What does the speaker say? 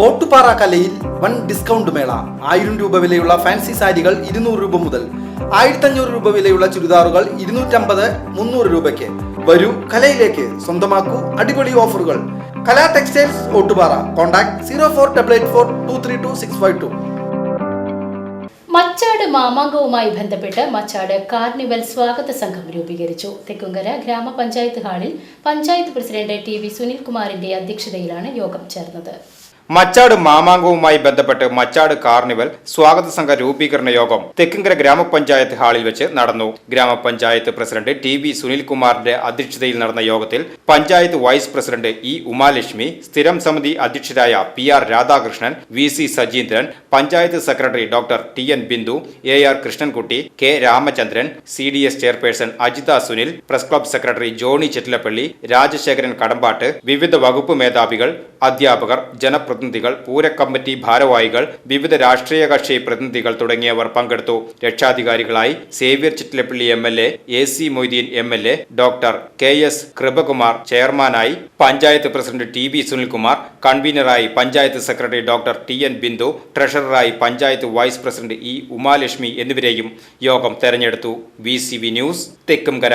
ഓട്ടുപാറ കലയിൽ one discount മേള. ആയിരം രൂപ വിലയുള്ള ഫാൻസി സാരികൾ ഇരുന്നൂറ് രൂപ മുതൽ ആയിരത്തഞ്ഞൂറ് രൂപ വിലയുള്ള ചുരിദാറുകൾ ഇരുന്നൂറ്റമ്പത് മുന്നൂറ് രൂപയ്ക്ക്. വരൂ കലയിലേക്ക്. സ്വന്തമാക്കൂ അടിപൊളി ഓഫറുകൾ. Kala textiles Ottupara. Contact zero four double eight four two three two six five two. Machad മാമാങ്കവുമായി ബന്ധപ്പെട്ട് മച്ചാട് കാർണിവൽ സ്വാഗത സംഘം രൂപീകരിച്ചു. തെക്കുങ്കര ഗ്രാമപഞ്ചായത്ത് ഹാളിൽ പഞ്ചായത്ത് പ്രസിഡന്റ് ടി വി സുനിൽകുമാറിന്റെ അധ്യക്ഷതയിലാണ് യോഗം ചേർന്നത്. മച്ചാട് മാമാങ്കവുമായി ബന്ധപ്പെട്ട് മച്ചാട് കാർണിവൽ സ്വാഗത സംഘ രൂപീകരണ യോഗം തെക്കിങ്കര ഗ്രാമപഞ്ചായത്ത് ഹാളിൽ വെച്ച് നടന്നു. ഗ്രാമപഞ്ചായത്ത് പ്രസിഡന്റ് ടി വി സുനിൽകുമാറിന്റെ അധ്യക്ഷതയിൽ നടന്ന യോഗത്തിൽ panchayat vice president E Umalakshmi സ്ഥിരം സമിതി അധ്യക്ഷരായ P R Radhakrishnan V C Sajeendran panchayat secretary doctor T N Bindu A R Krishnankutty K Ramachandran C D S chairperson Ajitha Sunil press club secretary Johny Chettilappally Rajasekharan Kadambattu വിവിധ വകുപ്പ് മേധാവികൾ അധ്യാപകർ ജനപ്രതിനിധികൾ പൂരക്കമ്മിറ്റി ഭാരവാഹികൾ വിവിധ രാഷ്ട്രീയ കക്ഷി പ്രതിനിധികൾ തുടങ്ങിയവർ പങ്കെടുത്തു. രക്ഷാധികാരികളായി Xavier Chittilappally M L A A C Moideen M L A doctor K S Kripakumar ചെയർമാനായി panchayat president T V Sunilkumar കൺവീനറായി panchayat secretary doctor T N Bindu ട്രഷററായി panchayat vice president E Umalakshmi എന്നിവരെയും യോഗം തെരഞ്ഞെടുത്തു. V news Thekkumkara.